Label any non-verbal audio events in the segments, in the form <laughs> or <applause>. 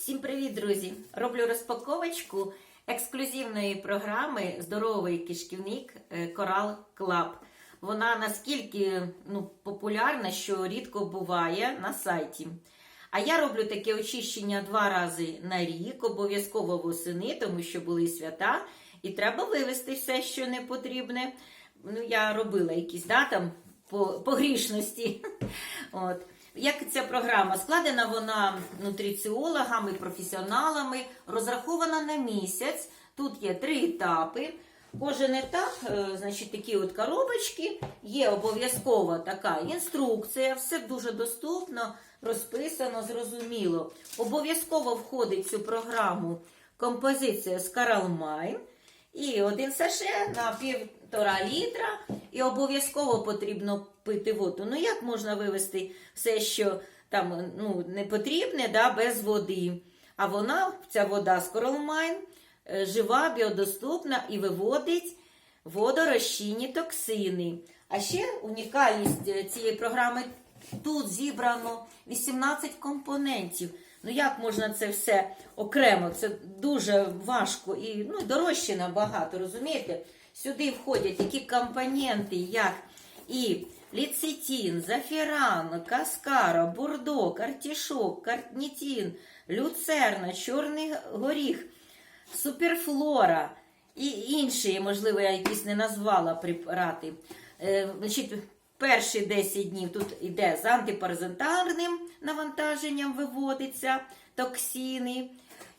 Всім привіт, друзі! Роблю розпаковочку ексклюзивної програми Здоровий кишківник е, Coral Club. Вона наскільки ну, популярна, що рідко буває на сайті. А я роблю таке очищення два рази на рік, обов'язково восени, тому що були свята, і треба вивести все, що не потрібне. Ну, я робила якісь да, там, по, по грішності. <laughs> От. Як ця програма складена вона нутриціологами, професіоналами, розрахована на місяць. Тут є три етапи. Кожен етап, е, значить, такі от коробочки, є обов'язкова така інструкція, все дуже доступно, розписано, зрозуміло. Обов'язково входить в цю програму композиція з Каралмайн і один саше на півтора літра, і обов'язково потрібно пити воду. Ну як можна вивести все, що там ну, не потрібне, да, без води? А вона, ця вода з Коралмайн, е, жива, біодоступна і виводить водорозчинні токсини. А ще унікальність е, цієї програми тут зібрано 18 компонентів. Ну як можна це все окремо? Це дуже важко і ну, дорожче набагато, розумієте? Сюди входять такі компоненти, як і ліцитін, зафіран, каскара, бурдок, артішок, карнітін, люцерна, чорний горіх, суперфлора і інші, можливо, я якісь не назвала препарати. Е, значить, Перші 10 днів тут йде з антипаразитарним навантаженням, виводиться токсини.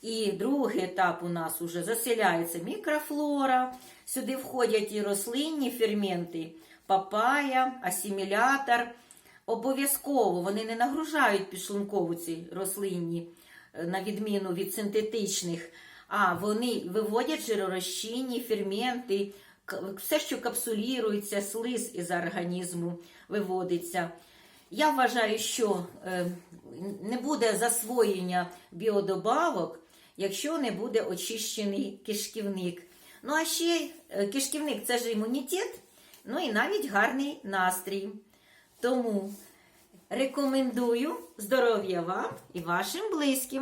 І другий етап у нас вже заселяється мікрофлора. Сюди входять і рослинні ферменти, папая, асимілятор. Обов'язково вони не нагружають підшлункову ці рослинні, е, на відміну від синтетичних, а вони виводять жиророзчинні ферменти, все, що капсулірується, слиз із організму виводиться. Я вважаю, що е, не буде засвоєння біодобавок, якщо не буде очищений кишківник. Ну а ще е, кишківник це ж імунітет, ну і навіть гарний настрій. Тому рекомендую здоров'я вам і вашим близьким.